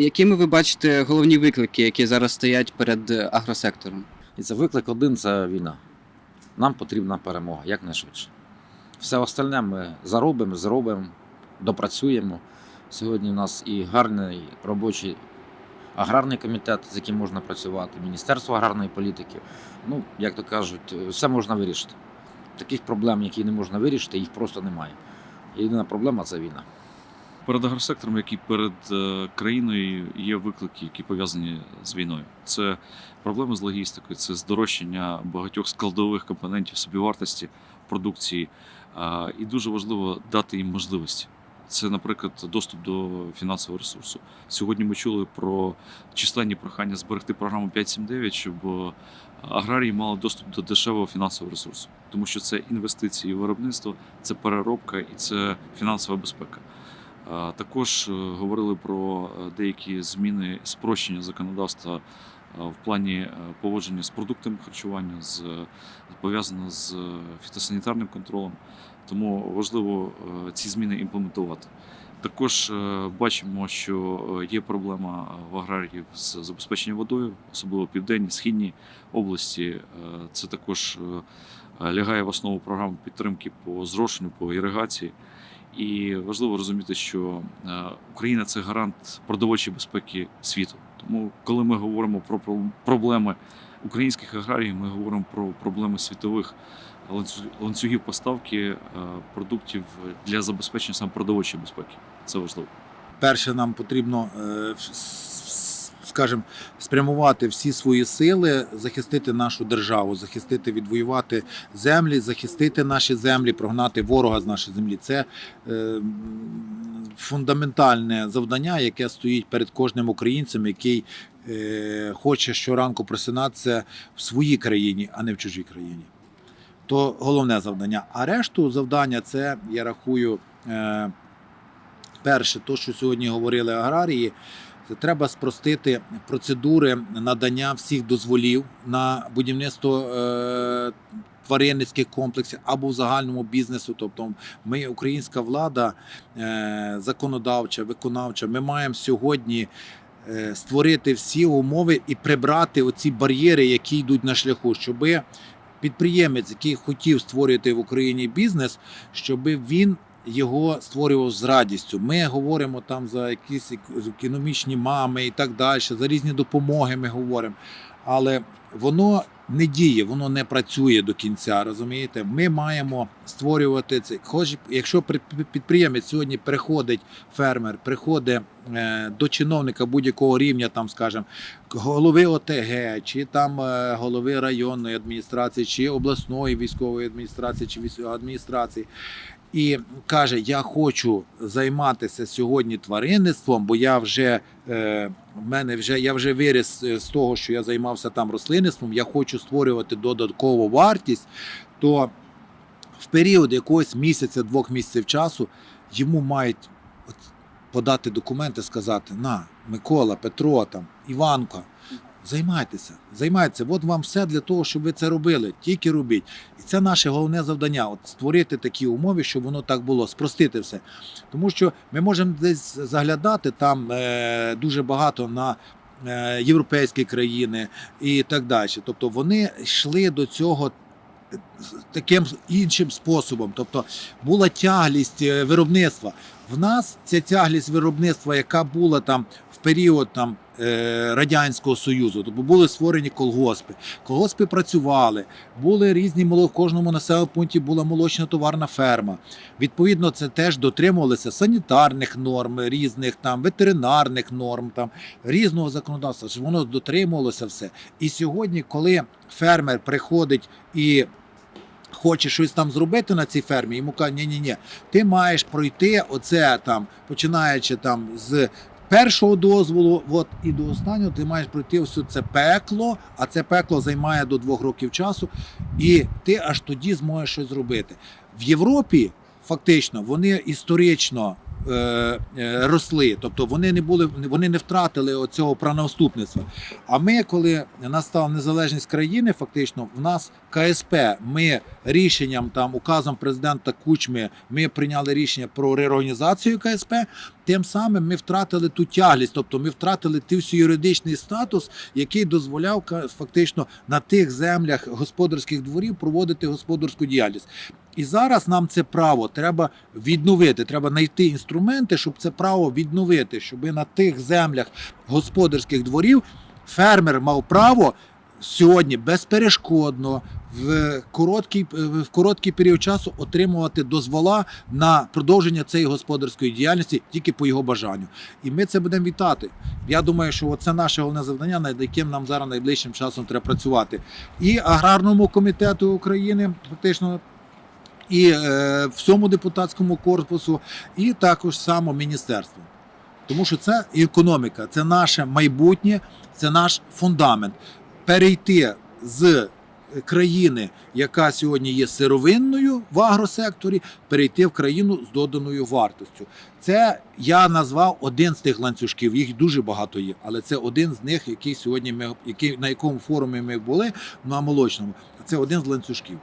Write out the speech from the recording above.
Якими ви бачите головні виклики, які зараз стоять перед е, агросектором? І це виклик один це війна. Нам потрібна перемога якнайшвидше. Все остальне ми заробимо, зробимо, допрацюємо. Сьогодні в нас і гарний робочий аграрний комітет, з яким можна працювати, Міністерство аграрної політики. Ну, як то кажуть, все можна вирішити. Таких проблем, які не можна вирішити, їх просто немає. Єдина проблема це війна. Перед агросектором, як і перед е, країною, є виклики, які пов'язані з війною. Це проблеми з логістикою, це здорожчання багатьох складових компонентів собівартості продукції. І дуже важливо дати їм можливості. Це, наприклад, доступ до фінансового ресурсу. Сьогодні ми чули про численні прохання зберегти програму 579, щоб аграрії мали доступ до дешевого фінансового ресурсу, тому що це інвестиції в виробництво, це переробка і це фінансова безпека. Також е, говорили про е, деякі зміни спрощення законодавства е, в плані поводження з продуктами харчування, з пов'язано з фітосанітарним контролем. Тому важливо ці зміни імплементувати. Також бачимо, що є проблема в аграріїв з забезпеченням водою, особливо в південній, східній області. Це також лягає в основу програм підтримки по зрошенню, по іригації. І важливо розуміти, що е, Україна це гарант продовольчої безпеки світу. Тому, коли ми говоримо про про- проблеми українських аграріїв, ми говоримо про проблеми світових ланцюгів поставки е, продуктів для забезпечення саме продовольчої безпеки. Це важливо. перше нам потрібно, е, скажімо, спрямувати всі свої сили, захистити нашу державу, захистити, відвоювати землі, захистити наші землі, прогнати ворога з нашої землі. Це е, фундаментальне завдання, яке стоїть перед кожним українцем, який е, хоче щоранку просинатися в своїй країні, а не в чужій країні. То головне завдання. А решту завдання це, я рахую, е, перше, то, що сьогодні говорили аграрії, треба спростити процедури надання всіх дозволів на будівництво е, тваринницьких комплексів або в загальному бізнесу. Тобто, ми, українська влада, е, законодавча, виконавча, ми маємо сьогодні. е, Створити всі умови і прибрати оці бар'єри, які йдуть на шляху, щоби підприємець, який хотів створювати в Україні бізнес, щоб він його створював з радістю. Ми говоримо там за якісь ек- економічні мами і так далі, за різні допомоги ми говоримо. Але воно не діє, воно не працює до кінця. Розумієте? Ми маємо створювати це. Хоч якщо при- підприємець сьогодні приходить, фермер приходить е, до чиновника будь-якого рівня, там скажімо, голови ОТГ, чи там е, голови районної адміністрації, чи обласної військової адміністрації, чи військової адміністрації. І каже: Я хочу займатися сьогодні тваринництвом, бо я вже в мене вже я вже виріс е, з того, що я займався там рослинництвом. Я хочу створювати додаткову вартість. То в період якогось місяця, двох місяців часу йому мають подати документи, сказати: на, Микола, Петро, там, Іванко, займайтеся, займайтеся. От вам все для того, щоб ви це робили. Тільки робіть. І це наше головне завдання от створити такі умови, щоб воно так було, спростити все. Тому що ми можемо десь заглядати там е, дуже багато на. е, Європейські країни і так далі. Тобто вони йшли до цього е, таким іншим способом. Тобто була тяглість е, виробництва. В нас ця тяглість виробництва, яка була там в період там радянського союзу, тобто були створені колгоспи. Колгоспи працювали, були різні в кожному населеному пункті була молочна товарна ферма. Відповідно, це теж дотримувалися санітарних норм, різних там ветеринарних норм, там різного законодавства. Щоб воно дотримувалося все. І сьогодні, коли фермер приходить і хоче щось там зробити на цій фермі, йому кажуть, ні, ні, ні, ти маєш пройти оце там, починаючи там з. Першого дозволу, от і до останнього ти маєш пройти ось це пекло, а це пекло займає до двох років часу, і ти аж тоді зможеш щось зробити. В Європі фактично вони історично е, е, росли, тобто вони не були, вони не втратили оцього правонаступництва. А ми, коли настала незалежність країни, фактично в нас КСП. Ми рішенням там указом президента Кучми ми прийняли рішення про реорганізацію КСП. Тим самим ми втратили ту тяглість, тобто ми втратили той юридичний статус, який дозволяв фактично на тих землях господарських дворів проводити господарську діяльність. І зараз нам це право треба відновити. Треба знайти інструменти, щоб це право відновити, щоб на тих землях господарських дворів фермер мав право сьогодні безперешкодно в короткий, в короткий період часу отримувати дозвола на продовження цієї господарської діяльності тільки по його бажанню. І ми це будемо вітати. Я думаю, що це наше головне завдання, над яким нам зараз найближчим часом треба працювати. І аграрному комітету України, фактично. І е, всьому депутатському корпусу, і також само міністерству. Тому що це економіка, це наше майбутнє, це наш фундамент. Перейти з країни, яка сьогодні є сировинною в агросекторі, перейти в країну з доданою вартостю. Це я назвав один з тих ланцюжків. Їх дуже багато є, але це один з них, який сьогодні ми який, на якому форумі ми були на молочному. Це один з ланцюжків.